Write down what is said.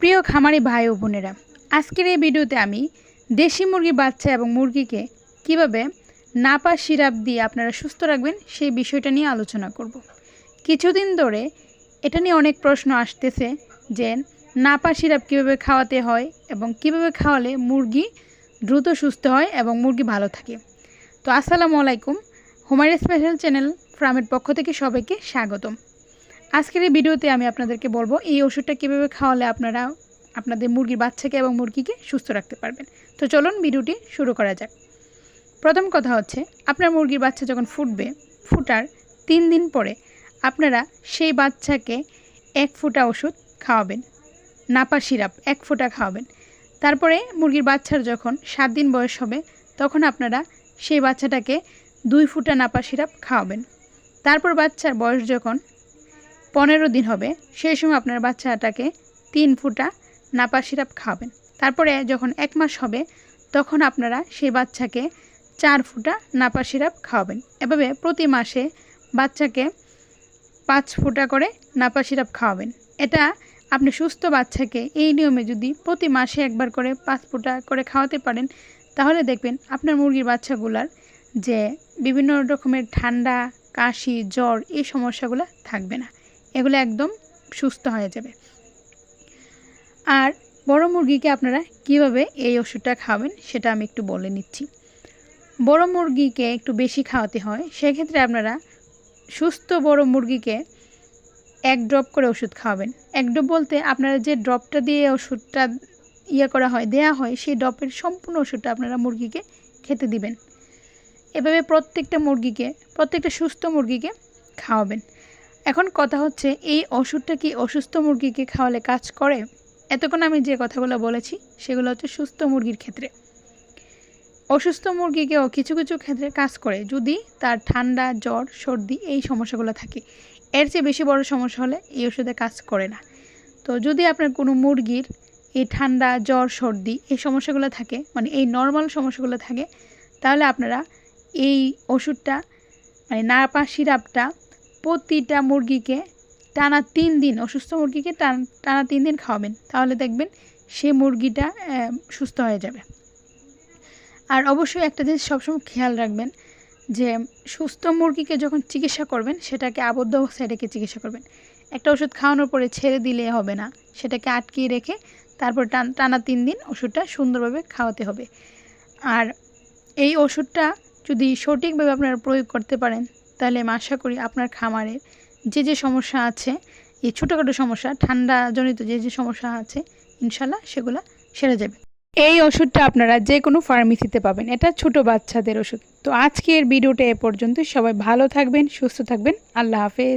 প্রিয় খামারি ভাই ও বোনেরা, আজকের এই ভিডিওতে আমি দেশি মুরগির বাচ্চা এবং মুরগিকে কীভাবে নাপা সিরাপ দিয়ে আপনারা সুস্থ রাখবেন সেই বিষয়টা নিয়ে আলোচনা করব। কিছুদিন ধরে এটা নিয়ে অনেক প্রশ্ন আসতেছে যে নাপা সিরাপ কীভাবে খাওয়াতে হয় এবং কীভাবে খাওয়ালে মুরগি দ্রুত সুস্থ হয় এবং মুরগি ভালো থাকে। তো আসসালামু আলাইকুম, হুমায়ুন স্পেশাল চ্যানেল ফ্রামের পক্ষ থেকে সবাইকে স্বাগতম। আজকের এই ভিডিওতে আমি আপনাদেরকে বলব, এই ওষুধটা কীভাবে খাওয়ালে আপনারা আপনাদের মুরগির বাচ্চাকে এবং মুরগিকে সুস্থ রাখতে পারবেন। তো চলুন ভিডিওটি শুরু করা যাক। প্রথম কথা হচ্ছে, আপনার মুরগির বাচ্চা যখন ফুটবে, ফুটার তিন দিন পরে আপনারা সেই বাচ্চাকে এক ফোঁটা ওষুধ খাওয়াবেন, নাপা সিরাপ এক ফোঁটা খাওয়াবেন। তারপরে মুরগির বাচ্চার যখন সাত দিন বয়স হবে, তখন আপনারা সেই বাচ্চাটাকে দুই ফুটা নাপা সিরাপ খাওয়াবেন। তারপর বাচ্চার বয়স যখন পনেরো দিন হবে, সেই সময় আপনার বাচ্চাটাকে তিন ফুটা নাপা সিরাপ খাওয়াবেন। তারপরে যখন এক মাস হবে, তখন আপনারা সেই বাচ্চাকে চার ফুটা নাপা সিরাপ খাওয়াবেন। এভাবে প্রতি মাসে বাচ্চাকে পাঁচ ফুটা করে নাপা সিরাপ খাওয়াবেন। এটা আপনি সুস্থ বাচ্চাকে এই নিয়মে যদি প্রতি মাসে একবার করে পাঁচ ফুটা করে খাওয়াতে পারেন, তাহলে দেখবেন আপনার মুরগির বাচ্চাগুলার যে বিভিন্ন রকমের ঠান্ডা, কাশি, জ্বর এই সমস্যাগুলো থাকবে না। এগুলো একদম সুস্থ হয়ে যাবে। আর বড় মুরগিকে আপনারা কীভাবে এই ওষুধটা খাওয়াবেন সেটা আমি একটু বলে নিচ্ছি। বড় মুরগিকে একটু বেশি খাওয়াতে হয়, সেক্ষেত্রে আপনারা সুস্থ বড় মুরগিকে এক ড্রপ করে ওষুধ খাওয়াবেন। এক ড্রপ বলতে আপনারা যে ড্রপটা দিয়ে ওষুধটা ইয়ে করা হয়, দেয়া হয়, সেই ড্রপের সম্পূর্ণ ওষুধটা আপনারা মুরগিকে খেতে দিবেন। এভাবে প্রত্যেকটা মুরগিকে, প্রত্যেকটা সুস্থ মুরগিকে খাওয়াবেন। এখন কথা হচ্ছে, এই ওষুধটা কি অসুস্থ মুরগিকে খাওয়ালে কাজ করে? এতক্ষণ আমি যে কথাগুলো বলেছি, সেগুলো হচ্ছে সুস্থ মুরগির ক্ষেত্রে। অসুস্থ মুরগিকেও কিছু কিছু ক্ষেত্রে কাজ করে, যদি তার ঠান্ডা, জ্বর, সর্দি এই সমস্যাগুলো থাকে। এর চেয়ে বেশি বড় সমস্যা হলে এই ওষুধে কাজ করে না। তো যদি আপনার কোনো মুরগির এই ঠান্ডা, জ্বর, সর্দি এই সমস্যাগুলো থাকে মানে এই নর্মাল সমস্যাগুলো থাকে, তাহলে আপনারা এই ওষুধটা মানে নাপা সিরাপটা প্রতিটা মুরগিকে টানা তিন দিন, অসুস্থ মুরগিকে টান- তিন দিন খাওয়াবেন। তাহলে দেখবেন সে মুরগিটা সুস্থ হয়ে যাবে। আর অবশ্যই একটা জিনিস সবসময় খেয়াল রাখবেন যে, সুস্থ মুরগিকে যখন চিকিৎসা করবেন, সেটাকে আবদ্ধ অবস্থায় রেখে চিকিৎসা করবেন। একটা ওষুধ খাওয়ানোর পরে ছেড়ে দিলে হবে না। সেটাকে আটকিয়ে রেখে তারপর টান, টানা তিন দিন ওষুধটা সুন্দরভাবে খাওয়াতে হবে। আর এই ওষুধটা যদি সঠিকভাবে আপনারা প্রয়োগ করতে পারেন তাহলে আমি আশা করি আপনার খামারে যে যে সমস্যা আছে, এই ছোটোখাটো সমস্যা ঠান্ডা জনিত যে যে সমস্যা আছে, ইনশাল্লাহ সেগুলো সেরে যাবে। এই ওষুধটা আপনারা যে কোনো ফার্মেসিতে পাবেন। এটা ছোট বাচ্চাদের ওষুধ। তো আজকের ভিডিওটা এ পর্যন্ত সবাই ভালো থাকবেন, সুস্থ থাকবেন। আল্লাহ হাফেজ।